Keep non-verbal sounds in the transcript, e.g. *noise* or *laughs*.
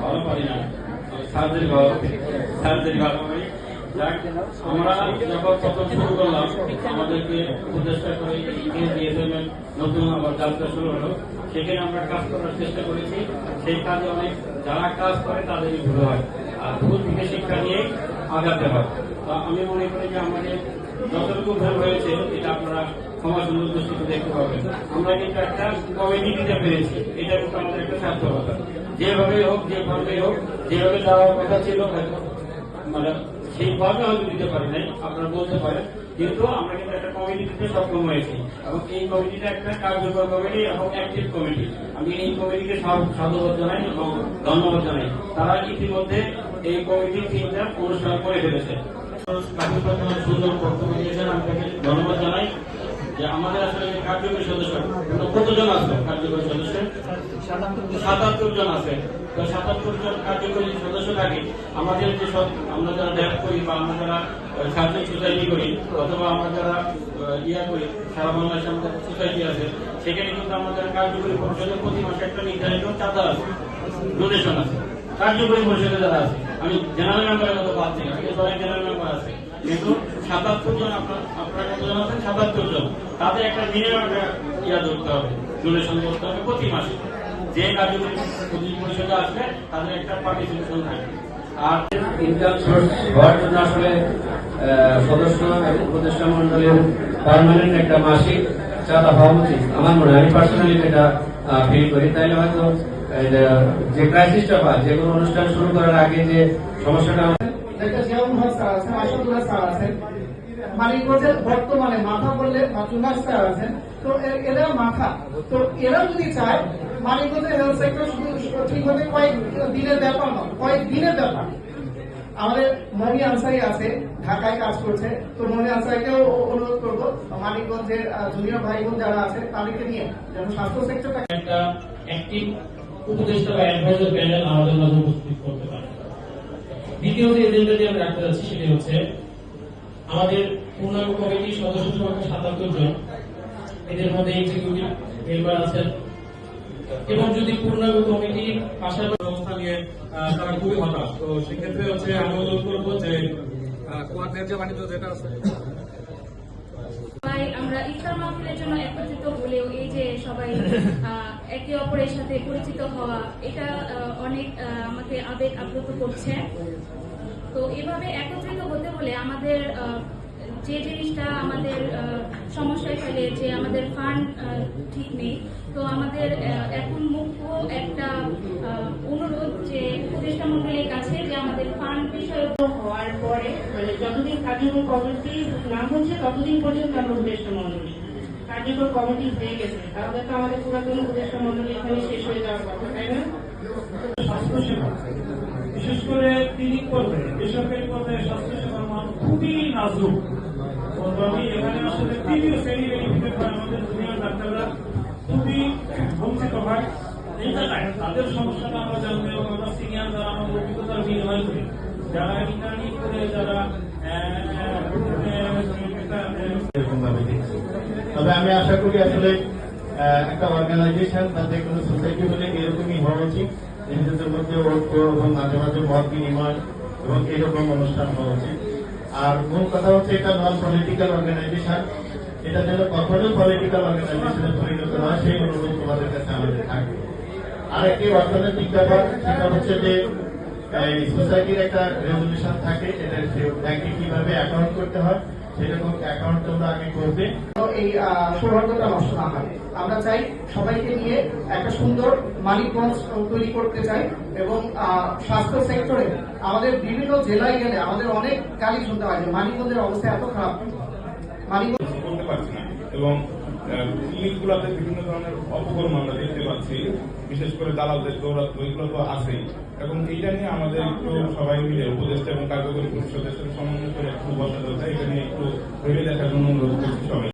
ভালো পারি না সার্জারি ভালো সার্জারি ভালো পারি আমরা যখন আমাদেরকে উপদেষ্টা করে এর নতুন আবার যাত্রা শুরু হলো সেখানে আমরা কাজ করার চেষ্টা করেছি সেই কাজে অনেক যারা কাজ করে তাদেরই ভুল হয় আর ভুল থেকে শিক্ষা নিয়ে আগাতে হয় তা আমি মনে করি যে আমাদের যতটুকু ভুল হয়েছে এটা আপনারা সুন্দর দৃষ্টিতে দেখতে পাবেন আমরা কিন্তু একটা কমিটি দিতে পেরেছি। এটা কিন্তু আমাদের একটা সার্থকতা। যেভাবে হোক যে যেভাবে হোক, যেভাবে দেওয়ার কথা ছিল মানে সেইভাবে হয়তো দিতে পারি নাই, আপনারা বলতে পারেন। কিন্তু আমরা কিন্তু একটা কমিটি দিতে সক্ষম হয়েছি। এবং এই কমিটিটা একটা কার্যকর কমিটি এবং অ্যাক্টিভ কমিটি আমি এই কমিটিকে সাধুবাদ জানাই এবং ধন্যবাদ জানাই। তারা ইতিমধ্যে এই কমিটির তিনটা অনুষ্ঠান করে ফেলেছে। সুন্দর বক্তব্য দিয়েছেন আমি তাকে ধন্যবাদ জানাই। যে আমাদের আসলে কার্যকরী সদস্য কতজন আছে কার্যকরী সদস্য? সাতাত্তর জন আছে। তো সাতাত্তর জন কার্যকরী সদস্য থাকে আমাদের যে আমরা যারা ড্যাপ করি বা আমরা যারা সার্জেন সোসাইটি করি, অথবা আমরা যারা ইয়া করি, সারা বাংলাদেশে আমাদের সোসাইটি আছে, সেখানে কিন্তু আমাদের কার্যকরী পরিষদের প্রতি মাসে একটা নির্ধারিত চাঁদা আছে ডোনেশন আছে। কার্যকরী পরিষদে যারা আছে, আমি জেনারেল মেম্বারের কথা পাচ্ছি না জেনারেল মেম্বার আছে। সাতাত্তর জন সাতাত্তর জন। একটা মিনিমাম ইয়া ধরতে হবে ডোনেশন করতে হবে প্রতি মাসে। যে কার্যকরী পরিষদে আসবে, তাদের একটা পার্টিসিপেশন থাকবে। আর ইনকাম সোর্স হওয়ার জন্য আসলে সদস্য এবং উপদেষ্টা মন্ডলের পার্মানেন্ট একটা মাসিক চাঁদা হওয়া উচিত। আমার মনে হয়, আমি পার্সোনালি এটা ফিল করি। তাইলে হয়তো যে ক্রাইসিসটা বা যে কোনো অনুষ্ঠান শুরু করার আগে যে সমস্যাটা মানিকগঞ্জের বর্তমানে মাথা বললে আছেন তো এরা মাথা। তো এরা যদি চায়, মানিকগঞ্জের হেলথ সেক্টর ঠিক হবে কয়েক দিনের ব্যাপার নয়, কয়েক দিনের ব্যাপার। আমাদের মনি আনসারি আছে, ঢাকায় কাজ করছে। তো মনি আনসারিকেও অনুরোধ করব, মানিকগঞ্জের জুনিয়র ভাই বোন যারা আছে, তাদেরকে নিয়ে যেন স্বাস্থ্য সেক্টরটা একটা উপদেষ্টা বা অ্যাডভাইজার প্যানেল আমাদের মাঝে উপস্থিত করতে পারে। দ্বিতীয় যে এজেন্ডাটি আমরা রাখতে যাচ্ছি, সেটি হচ্ছে আমাদের পূর্ণাঙ্গ কমিটির সদস্য সংখ্যা সাতাত্তর জন। এদের মধ্যে এক্সিকিউটিভ মেম্বার আছেন। এবং যদি পূর্ণাঙ্গ কমিটি পাশাপাশি ব্যবস্থা নিয়ে তারা খুবই হতাশ। তো সেক্ষেত্রে হচ্ছে আমি অনুরোধ করব যে কোয়ার যে বাণিজ্য যেটা আছে আমরা ইফতার মাহফিলের জন্য একত্রিত হলেও এই যে সবাই *laughs* একে অপরের সাথে পরিচিত হওয়া এটা অনেক আমাকে আবেগ আপ্লুত করছে। তো এভাবে একত্রিত হতে হলে আমাদের যে জিনিসটা আমাদের সমস্যায় ফেলে যে আমাদের ফান্ড ঠিক নেই তো আমাদের এখন মুখ্য একটা অনুরোধ যে উপদেষ্টা মন্ডলীর কাছে যে আমাদের ফান্ড বিষয়ে হওয়ার পরে মানে যতদিন কার্যকর কমিটি না হচ্ছে, ততদিন পর্যন্ত আমরা উপদেষ্টা মন্ডলী কার্যকর কমিটি হয়ে গেছে। তাহলে তো আমাদের পুরাতন উপদেষ্টা মন্ডলী এখানে শেষ হয়ে যাওয়ার কথা, তাই না? বিশেষ করে ক্লিনিক পর্যায়ে বেসরকারি পর্যায়ে স্বাস্থ্যসেবার মান খুবই নাজুক। আমি এখানে আসলে তৃতীয় শ্রেণি বেনিফিটেড হয় আমাদের জুনিয়র ডাক্তাররা খুবই বঞ্চিত হয়। তাদের সমস্যাটা আমরা জানব এবং আমরা সিনিয়র যারা আমাদের অভিজ্ঞতার বিনিময় করি। যারা তবে আমি আশা করি আসলে একটা অর্গানাইজেশন যে কোনো সোসাইটি হলে এরকমই হওয়া উচিত। নিজেদের মধ্যে ঐক্য এবং মাঝে মাঝে মত বিনিময় এবং এরকম অনুষ্ঠান হওয়া উচিত। আর মূল কথা হচ্ছে এটা নন পলিটিক্যাল অর্গানাইজেশন এটা যেন কখনো পলিটিক্যাল অর্গানাইজেশনে পরিণত হয়, সেই অনুরোধ তোমাদের কাছে আমাদের থাকবে। আর একটি অর্থনৈতিক ব্যাপার, সেটা হচ্ছে যে এই সোসাইটির একটা রেজলিউশন থাকে এটা ব্যাংকে কীভাবে অ্যাকাউন্ট করতে হয় সেরকম অ্যাকাউন্ট তোমরা আগে করবে। তো এই আহ, সৌভাগ্যটা নষ্ট না হয়। আমরা চাই সবাইকে নিয়ে একটা সুন্দর মানিকগঞ্জ তৈরি করতে চাই এবং আহ, স্বাস্থ্য সেক্টরে আমাদের বিভিন্ন জেলায় গেলে আমাদের অনেক গালি শুনতে হয় মানিকগঞ্জের অবস্থা এত খারাপ। মানিকগঞ্জ করতে পারছি না। এবং ক্লিনিকগুলোতে বিভিন্ন ধরনের অপকর্ম আমরা দেখতে পাচ্ছি, বিশেষ করে দালালদের দৌরাত্ম এগুলো তো আছেই। এবং এইটা নিয়ে আমাদের একটু সবাই মিলে, উপদেষ্টা এবং কার্যকরী পরিষদের সাথে সমন্বয় করে একটু বসা দরকার এটা নিয়ে একটু ভেবে দেখার জন্য অনুরোধ করছি সবাই